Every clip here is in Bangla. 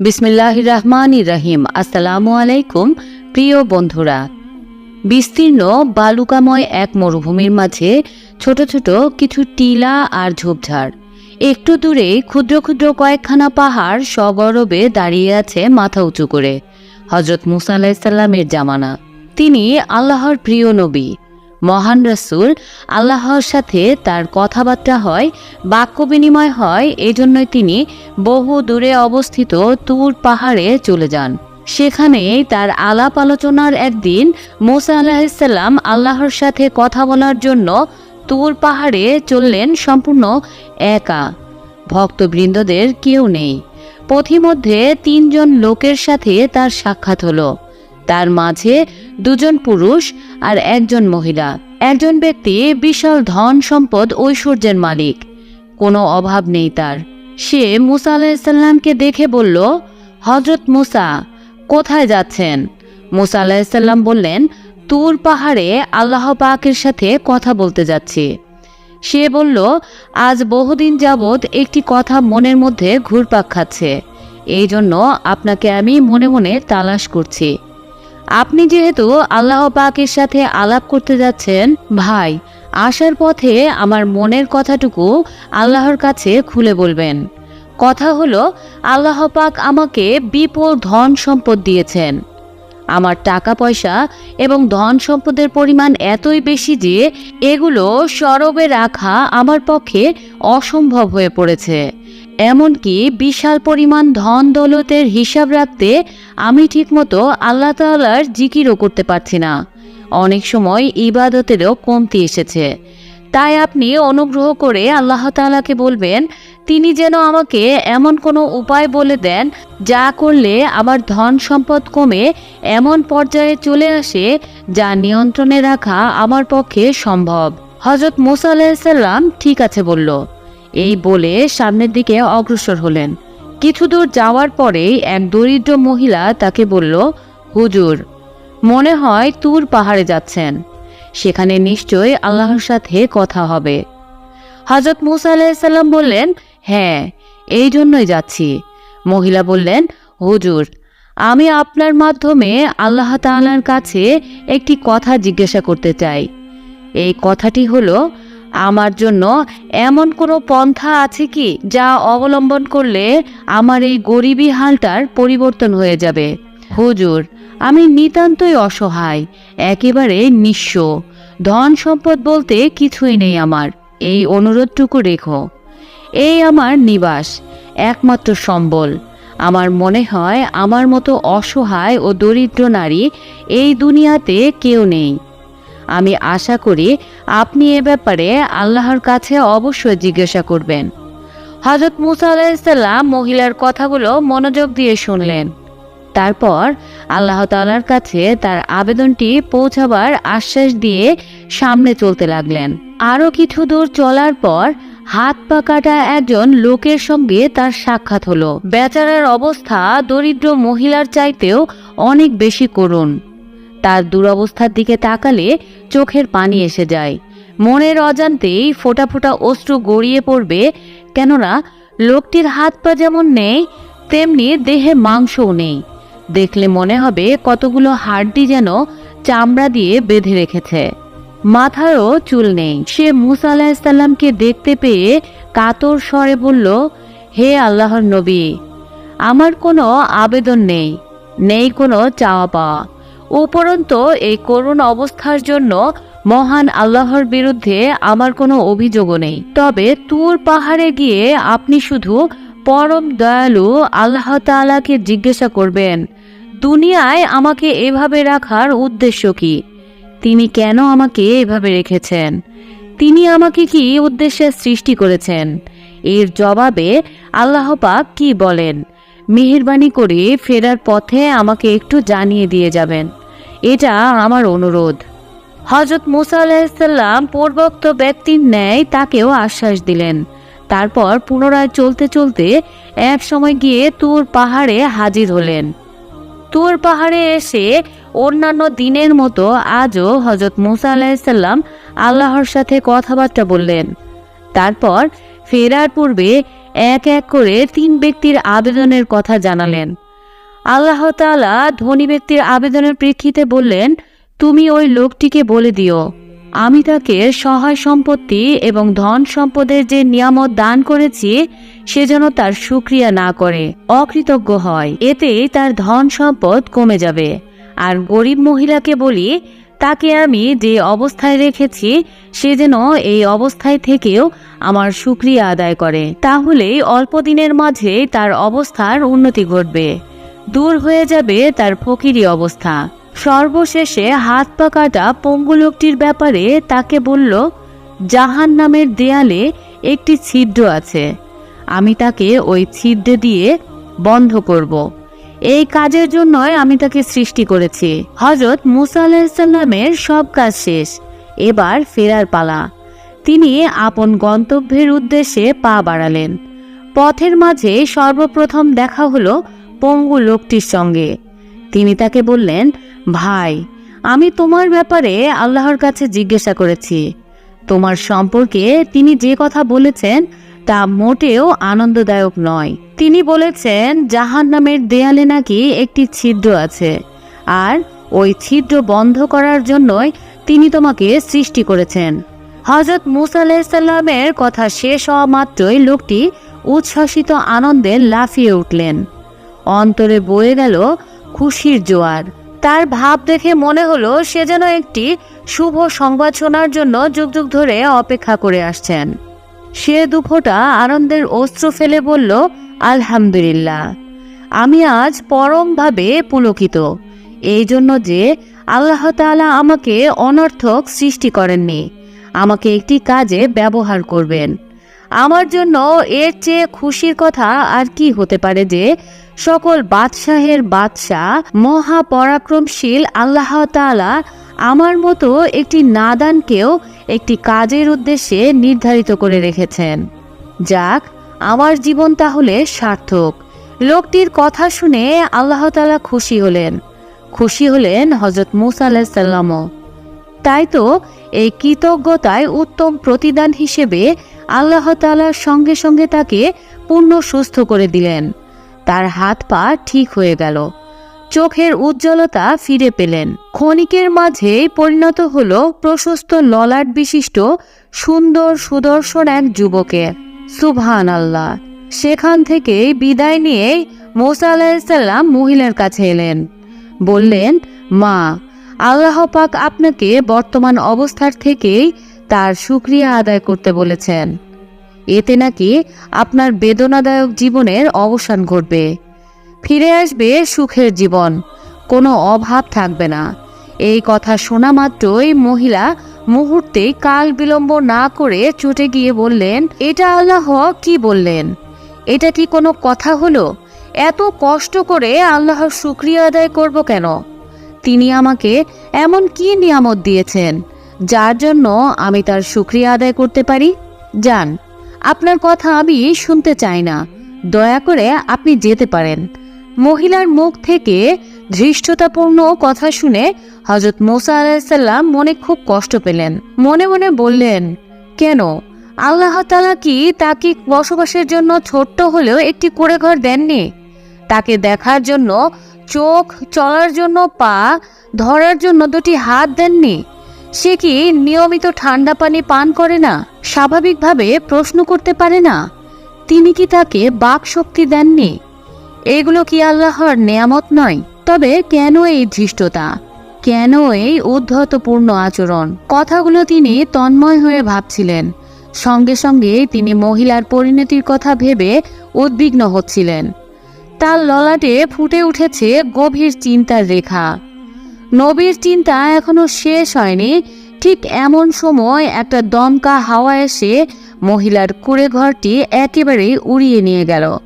বিসমিল্লাহ রহমান রহিম আসসালামু আলাইকুম প্রিয় বন্ধুরা। বিস্তীর্ণ, বালুকাময় এক মরুভূমির মাঝে ছোট ছোট কিছু টিলা আর ঝোপঝাড়। একটু দূরে ক্ষুদ্র ক্ষুদ্র কয়েকখানা পাহাড় সগৌরবে দাঁড়িয়ে আছে মাথা উঁচু করে হজরত মুসা আলাহিসাল্লামের জামানা। তিনি আল্লাহর প্রিয় নবী, মহান রসুল, আল্লাহর সাথে তার কথাবার্তা হয়, বাক্য বিনিময় হয়, এজন্যই তিনি বহু দূরে অবস্থিত তুর পাহাড়ে চলে যান। সেখানে তার আলাপ আলোচনার একদিন মোসা আলাহিসাল্লাম আল্লাহর সাথে কথা বলার জন্য তুর পাহাড়ে চললেন সম্পূর্ণ একা। ভক্তবৃন্দদের কেউ নেই। পথিমধ্যে তিনজন লোকের সাথে তার সাক্ষাৎ হলো। তার মাঝে দুজন পুরুষ আর একজন মহিলা। একজন ব্যক্তি বিশাল ধন সম্পদ ঐশ্বর্যের মালিক। কোনো অভাব নেই তার। সে মুসা আলাহিসাল্লামকে দেখে বলল হজরত মুসা, কোথায় যাচ্ছেন? মুসা আলাহিসাল্লাম বললেন, তুর পাহাড়ে আল্লাহ পাকের সাথে কথা বলতে যাচ্ছি। সে বলল, আজ বহুদিন যাবৎ একটি কথা মনের মধ্যে ঘুরপাক খাচ্ছে। এই জন্য আপনাকে আমি মনে মনে তালাশ করছি। আপনি যেহেতু আল্লাহ পাকের সাথে আলাপ করতে যাচ্ছেন, ভাই আসার পথে আমার মনের কথাটুকু আল্লাহর কাছে খুলে বলবেন। কথা হলো, আল্লাহ পাক আমাকে বিপুল ধন সম্পদ দিয়েছেন। আমার টাকা পয়সা এবং ধন সম্পদের পরিমাণ এতই বেশি যে এগুলো সরবে রাখা আমার পক্ষে অসম্ভব হয়ে পড়েছে। এমনকি বিশাল পরিমাণ ধন দৌলতের হিসাব রাখতে আমি ঠিকমতো আল্লাহ তাল্লার জিকিরও করতে পারছি না। অনেক সময় ইবাদতেরও কমতি এসেছে। তাই আপনি অনুগ্রহ করে আল্লাহ তাআলাকে বলবেন, তিনি যেন আমাকে এমন কোনো উপায় বলে দেন যা করলে আমার ধন সম্পদ কমে, এমন পর্যায়ে চলে আসে যা নিয়ন্ত্রণে রাখা আমার পক্ষে সম্ভব। হজরত মোসা আলাহিসাল্লাম ঠিক আছে বলল। এই বলে সামনের দিকে অগ্রসর হলেন। কিছু দূর যাওয়ার পরেই এক দরিদ্র মহিলা তাকে বলল, হুজুর মনে হয় তুর পাহাড়ে যাচ্ছেন। সেখানে নিশ্চয়ই আল্লাহর সাথে কথা হবে। হজরত মুসা আলাহিসাল্লাম বললেন হ্যাঁ এই জন্যই যাচ্ছি। মহিলা বললেন, হুজুর, আমি আপনার মাধ্যমে আল্লাহ তাআলার কাছে একটি কথা জিজ্ঞাসা করতে চাই। এই কথাটি হলো, আমার জন্য এমন কোনো পন্থা আছে কি যা অবলম্বন করলে আমার এই গরিবী হালটার পরিবর্তন হয়ে যাবে? হুজুর, আমি নিতান্তই অসহায়, একেবারে নিঃস্ব। ধন সম্পদ বলতে কিছুই নেই আমার, এই অনুরোধটুকু রেখো। এই আমার নিবাস, একমাত্র সম্বল। আমার মনে হয় আমার মতো অসহায় ও দরিদ্র নারী এই দুনিয়াতে কেউ নেই। আমি আশা করি আপনি এ ব্যাপারে আল্লাহর কাছে অবশ্যই জিজ্ঞাসা করবেন। হজরত মুসা আলাহিসাল্লাম মহিলার কথাগুলো মনোযোগ দিয়ে শুনলেন। তারপর আল্লাহ তাআলার কাছে তার আবেদনটি পৌঁছাবার আশ্বাস দিয়ে সামনে চলতে লাগলেন। আরও কিছু দূর চলার পর হাত পা কাটা একজন লোকের সঙ্গে তার সাক্ষাৎ হলো। বেচারার অবস্থা দরিদ্র মহিলার চাইতেও অনেক বেশি করুণ। তার দুরবস্থার দিকে তাকালে চোখের পানি এসে যায়। মনের অজান্তেই ফোটা ফোটা অশ্রু গড়িয়ে পড়বে, কেননা লোকটির হাত পা যেমন নেই, তেমনি দেহে মাংসও নেই। দেখলে মনে হবে কতগুলো হাড্ডি যেন চামড়া দিয়ে বেঁধে রেখেছে। মাথারও চুল নেই। সে মুসা আলাহিসাল্লামকে দেখতে পেয়ে কাতর স্বরে বলল, হে আল্লাহর নবী, আমার কোনো আবেদন নেই নেই কোনো চাওয়া পাওয়া। উপরন্ত এই করুণ অবস্থার জন্য মহান আল্লাহর বিরুদ্ধে আমার কোনো অভিযোগও নেই। তবে তুর পাহাড়ে গিয়ে আপনি শুধু পরম দয়ালু আল্লাহ তাআলাকে জিজ্ঞাসা করবেন দুনিয়ায় আমাকে এভাবে রাখার উদ্দেশ্য কি? তিনি কেন আমাকে এভাবে রেখেছেন? তিনি আমাকে কি উদ্দেশ্যে সৃষ্টি করেছেন? এর জবাবে আল্লাহ পাক কি বলেন? মেহেরবানি করে ফেরার পথে আমাকে একটু জানিয়ে দিয়ে যাবেন। এটা আমার অনুরোধ। হজরত মুসা আলাহিসাল্লাম পূর্বোক্ত ব্যক্তির ন্যায় তাকেও আশ্বাস দিলেন। তারপর পুনরায় চলতে চলতে এক সময় গিয়ে তুর পাহাড়ে হাজির হলেন। তুর পাহাড়ে এসে অন্যান্য দিনের মতো আজও হজরত মুসা আলাহিসাল্লাম আল্লাহর সাথে কথাবার্তা বললেন। তারপর ফেরার পূর্বে এক এক করে তিন ব্যক্তির আবেদনের কথা জানালেন। আল্লাহ ধনী ব্যক্তির আবেদনের প্রেক্ষিতে বললেন, তুমি ওই লোকটিকে বলে দিও। আমি তাকে সহায় সম্পত্তি এবং ধন সম্পদের যে নিয়ামত দান করেছি, সে যেন তার সুক্রিয়া না করে, অকৃতজ্ঞ হয়। এতেই তার ধন সম্পদ কমে যাবে। আর গরিব মহিলাকে বলি, তাকে আমি যে অবস্থায় রেখেছি, সে যেন এই অবস্থায় থেকেও আমার সুক্রিয়া আদায় করে। তাহলেই অল্প দিনের মাঝে তার অবস্থার উন্নতি ঘটবে। দূর হয়ে যাবে তার ফকিরি অবস্থা। সর্বশেষে হাত পা কাটা পঙ্গু লোকটির ব্যাপারে তাকে বলল জাহান নামের দেয়ালে একটি ছিদ্র আছে। আমি তাকে ওই ছিদ্র দিয়ে বন্ধ করব। এই কাজের জন্যই আমি তাকে সৃষ্টি করেছি। হজরত মুসা আলাহিসাল্লামের সব কাজ শেষ। এবার ফেরার পালা। তিনি আপন গন্তব্যের উদ্দেশ্যে পা বাড়ালেন। পথের মাঝে সর্বপ্রথম দেখা হলো পঙ্গু লোকটির সঙ্গে। তিনি তাকে বললেন, ভাই, আমি তোমার ব্যাপারে আল্লাহর কাছে জিজ্ঞাসা করেছি। তোমার সম্পর্কে তিনি যে কথা বলেছেন, তা মোটেও আনন্দদায়ক নয়। তিনি বলেছেন জাহান নামের দেয়ালে নাকি একটি ছিদ্র আছে, আর ওই ছিদ্র বন্ধ করার জন্যই তিনি তোমাকে সৃষ্টি করেছেন। হজরত মুসা কথা শেষ হওয়া মাত্রই লোকটি উচ্ছ্বসিত আনন্দে লাফিয়ে উঠলেন। অন্তরে বয়ে গেল খুশির জোয়ার। তার ভাব দেখে মনে হলো সে যেন একটি শুভ সংবাদ শোনার জন্য যুগ যুগ ধরে অপেক্ষা করে আসছেন। সে দুফোটা আনন্দের অস্ত্র ফেলে বলল, আলহামদুলিল্লাহ। আমি আজ পরমভাবে পুলকিত। এই জন্য যে আল্লাহ তাআলা আমাকে অনর্থক সৃষ্টি করেননি, আমাকে একটি কাজে ব্যবহার করবেন। আমার জন্য এর চেয়ে খুশির কথা আর কি হতে পারে যে সকল বাদশাহের বাদশাহ মহাপরাক্রমশীল আল্লাহ তাআলা আমার মতো একটি নাদানকেও একটি কাজের উদ্দেশ্যে নির্ধারিত করে রেখেছেন। যাক, আমার জীবন তাহলে সার্থক। লোকটির কথা শুনে আল্লাহ তাআলা খুশি হলেন। খুশি হলেন হজরত মুসা আলাহিসাল্লামও তাই তো এই কৃতজ্ঞতায় উত্তম প্রতিদান হিসেবে আল্লাহ তাআলার সঙ্গে সঙ্গে তাকে পূর্ণ সুস্থ করে দিলেন। তার হাত পা ঠিক হয়ে গেল। চোখের উজ্জ্বলতা ফিরে পেলেন। ক্ষণিকের মাঝেই পরিণত হল প্রশস্ত ললাট বিশিষ্ট সুন্দর সুদর্শন এক যুবকে। সুবহান আল্লাহ সেখান থেকে বিদায় নিয়ে মোসা আলাহিসাল্লাম মহিলার কাছে এলেন। বললেন, মা, আল্লাহ পাক আপনাকে বর্তমান অবস্থার থেকেই তার সুক্রিয়া আদায় করতে বলেছেন। এতে নাকি আপনার বেদনাদায়ক জীবনের অবসান ঘটবে। ফিরে আসবে সুখের জীবন, কোনো অভাব থাকবে না। এই কথা শোনা মাত্রই মহিলা মুহূর্তে কাল বিলম্ব না করে চটে গিয়ে বললেন, এটা আল্লাহ কি বললেন? এটা কি কোনো কথা হলো? এত কষ্ট করে আল্লাহর শুক্রিয়া আদায় করব কেন? তিনি আমাকে এমন কি নিয়ামত দিয়েছেন, যার জন্য আমি তার শুক্রিয়া আদায় করতে পারি? যান। আপনার কথা আমি শুনতে চাই না। দয়া করে আপনি যেতে পারেন। মহিলার মুখ থেকে ধৃষ্টতাপূর্ণ কথা শুনে হজরত মোসা আলাইসাল্লাম মনে খুব কষ্ট পেলেন। মনে মনে বললেন, কেন? আল্লাহ তালা কি তাকে বসবাসের জন্য ছোট্ট হলেও একটি করে ঘর দেননি? তাকে দেখার জন্য, চোখ চলার জন্য, পা ধরার জন্য দুটি হাত দেননি? সে কি নিয়মিত ঠান্ডা পানি পান করে না? স্বাভাবিকভাবে প্রশ্ন করতে পারে না। তিনি কি তাকে বাক শক্তি দেননি? এগুলো কি আল্লাহর নেয়ামত নয়? তবে কেন এই ধৃষ্টতা? কেন এই উদ্ধতপূর্ণ আচরণ? কথাগুলো তিনি তন্ময় হয়ে ভাবছিলেন। সঙ্গে সঙ্গে তিনি মহিলার পরিণতির কথা ভেবে উদ্বিগ্ন হচ্ছিলেন। তার ললাটে ফুটে উঠেছে গভীর চিন্তার রেখা। নবীর চিন্তা এখনও শেষ হয়নি। ঠিক এমন সময় একটা দমকা হাওয়া এসে মহিলার কুড়ে ঘরটি একেবারে উড়িয়ে নিয়ে গেল।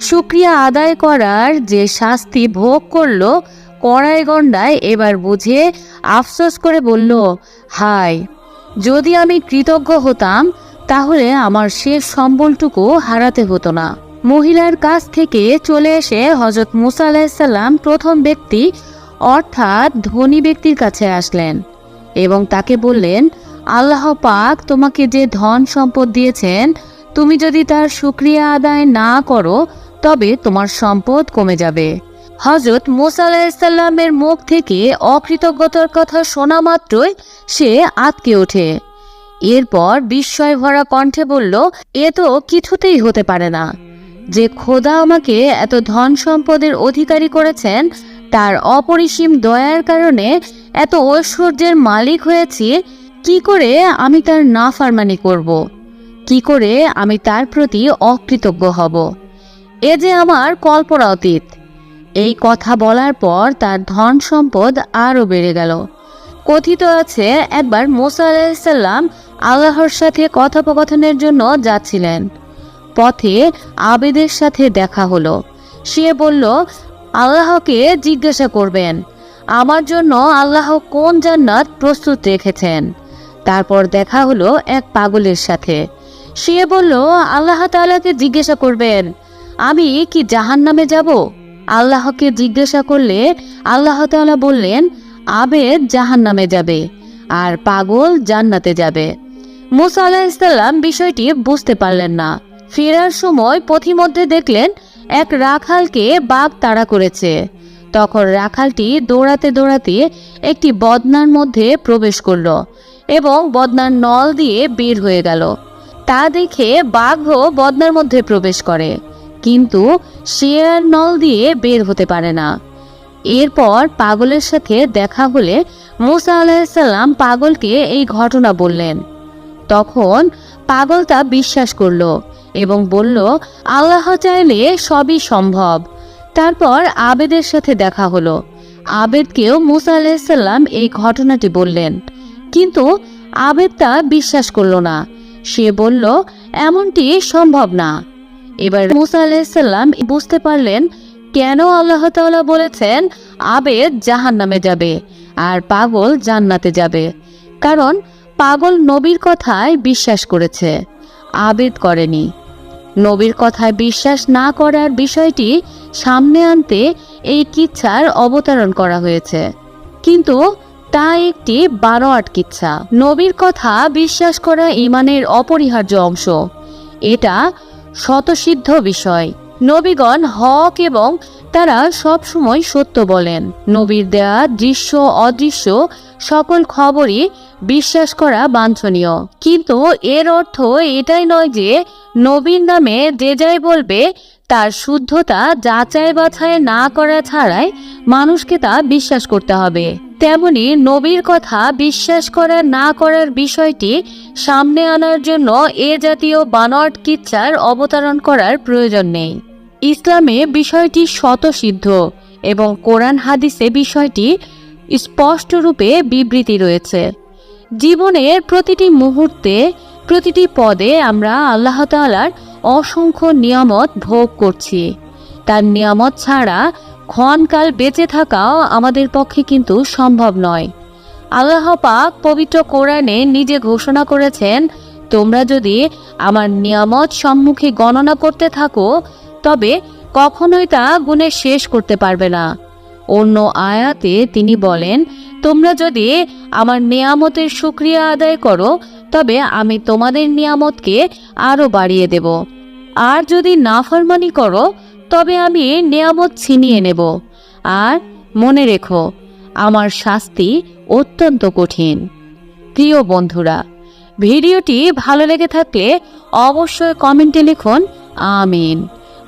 শুক্রিয়া আদায় করার যে শাস্তি ভোগ করল, কড়াই গন্ডায় এবার বুঝে আফসোস করে বলল, হায়, যদি আমি কৃতজ্ঞ হতাম, তাহলে আমার শেষ সম্বলটুকু হারাতে হতো না। মহিলার কাছ থেকে চলে এসে হজরত মুসা আলাহিসাল্লাম প্রথম ব্যক্তি অর্থাৎ ধনী ব্যক্তির কাছে আসলেন এবং তাকে বললেন, আল্লাহ পাক তোমাকে যে ধন সম্পদ দিয়েছেন, তুমি যদি তার সুক্রিয়া আদায় না করো, তবে তোমার সম্পদ কমে যাবে। হজরত মুসা মুখ থেকে অকৃতজ্ঞতার কথা শোনা মাত্রই সে আতকে ওঠে। এরপর বিস্ময় ভরা কণ্ঠে বলল, এ তো কিছুতেই হতে পারে না। যে খোদা আমাকে এত ধন সম্পদের অধিকারী করেছেন তার অপরিসীম দয়ার কারণে এত ঐশ্বর্যের মালিক হয়েছি, কি করে আমি তার নাফারমানি করব? কি করে আমি তার প্রতি অকৃতজ্ঞ হব? এ যে আমার কল্পনা অতীত। এই কথা বলার পর তার ধন সম্পদ আরও বেড়ে গেল। কথিত আছে, একবার মোসা আলাইসাল্লাম আল্লাহর সাথে কথোপকথনের জন্য যাচ্ছিলেন। পথে আবেদের সাথে দেখা হলো। সে বলল আল্লাহকে জিজ্ঞাসা করবেন, আমার জন্য আল্লাহ কোন জান্নাত প্রস্তুত রেখেছেন? তারপর দেখা হলো এক পাগলের সাথে। সে বলল, আল্লাহ তাআলাকে জিজ্ঞাসা করবেন, আমি কি জাহান নামে যাব? আল্লাহকে জিজ্ঞাসা করলে আল্লাহ তাআলা বললেন, আবেদ জাহান নামে যাবে আর পাগল জান্নাতে যাবে। মুসা আলাহিসাল্লাম বিষয়টি বুঝতে পারলেন না। ফেরার সময় পথিমধ্যে দেখলেন এক রাখালকে বাঘ তাড়া করেছে। তখন রাখালটি দৌড়াতে দৌড়াতে একটি বদনার মধ্যে প্রবেশ করল এবং বদনার নল দিয়ে বের হয়ে গেল। তা দেখে বাঘও বদনার মধ্যে প্রবেশ করে, কিন্তু সে আর নল দিয়ে বের হতে পারে না। এরপর পাগলের সাথে দেখা হলে মুসা আলাহিসাল্লাম পাগলকে এই ঘটনা বললেন। তখন পাগল তা বিশ্বাস করল এবং বলল, আল্লাহ চাইলে সবই সম্ভব। তারপর আবেদের সাথে দেখা হলো। আবেদকেও মুসা আলাহিসাল্লাম এই ঘটনাটি বললেন। কিন্তু আবেদ তা বিশ্বাস করল না। সে বলল, এমনটি সম্ভব না। এবার মুসা আলাহিসাল্লাম বুঝতে পারলেন, কেন আল্লাহ তাআলা বলেছেন আবেদ জাহান নামে যাবে আর পাগল জান্নাতে যাবে? কারণ পাগল নবীর কথায় বিশ্বাস করেছে। আবেদ করেনি। নবীর কথায় বিশ্বাস না করার বিষয়টি সামনে আনতে এই কিচ্ছার অবতারণ করা হয়েছে। কিন্তু তা একটি বারো আট কিচ্ছা। নবীর কথা বিশ্বাস করা ইমানের অপরিহার্য অংশ। এটা শতসিদ্ধ বিষয়। নবীগণ হক এবং তারা সব সময় সত্য বলেন। নবীর দেয়া দৃশ্য, অদৃশ্য সকল খবরই বিশ্বাস করা বাঞ্ছনীয়। কিন্তু এর অর্থ এটাই নয় যে নবীর নামে যে যাই বলবে, তার শুদ্ধতা যাচাই বাছাই না করা ছাড়াই মানুষকে তা বিশ্বাস করতে হবে। তেমনি নবীর কথা বিশ্বাস করা না করার বিষয়টি সামনে আনার জন্য এ জাতীয় বানট কিচ্ছার অবতারণ করার প্রয়োজন নেই। ইসলামে বিষয়টি শতসিদ্ধ এবং কোরআন হাদিসে বিষয়টি স্পষ্টরূপে বিবৃতি রয়েছে। জীবনের প্রতিটি মুহূর্তে, প্রতিটি পদে আমরা আল্লাহ তাআলার অসংখ্য নিয়ামত ভোগ করছি। তার নিয়ামত ছাড়া ক্ষণকাল বেঁচে থাকাও আমাদের পক্ষে কিন্তু সম্ভব নয়। আল্লাহ পাক পবিত্র কোরআনে নিজে ঘোষণা করেছেন, তোমরা যদি আমার নিয়ামত সম্মুখে গণনা করতে থাকো তবে কখনোই তা গুণে শেষ করতে পারবে না। অন্য আয়াতে তিনি বলেন, তোমরা যদি আমার নিয়ামতের সুক্রিয়া আদায় করো, তবে আমি তোমাদের নিয়ামতকে আরও বাড়িয়ে দেব। আর যদি নাফরমানি করো, তবে আমি নিয়ামত ছিনিয়ে নেব। আর মনে রেখো, আমার শাস্তি অত্যন্ত কঠিন। প্রিয় বন্ধুরা, ভিডিওটি ভালো লেগে থাকলে অবশ্যই কমেন্টে লিখুন, আমিন।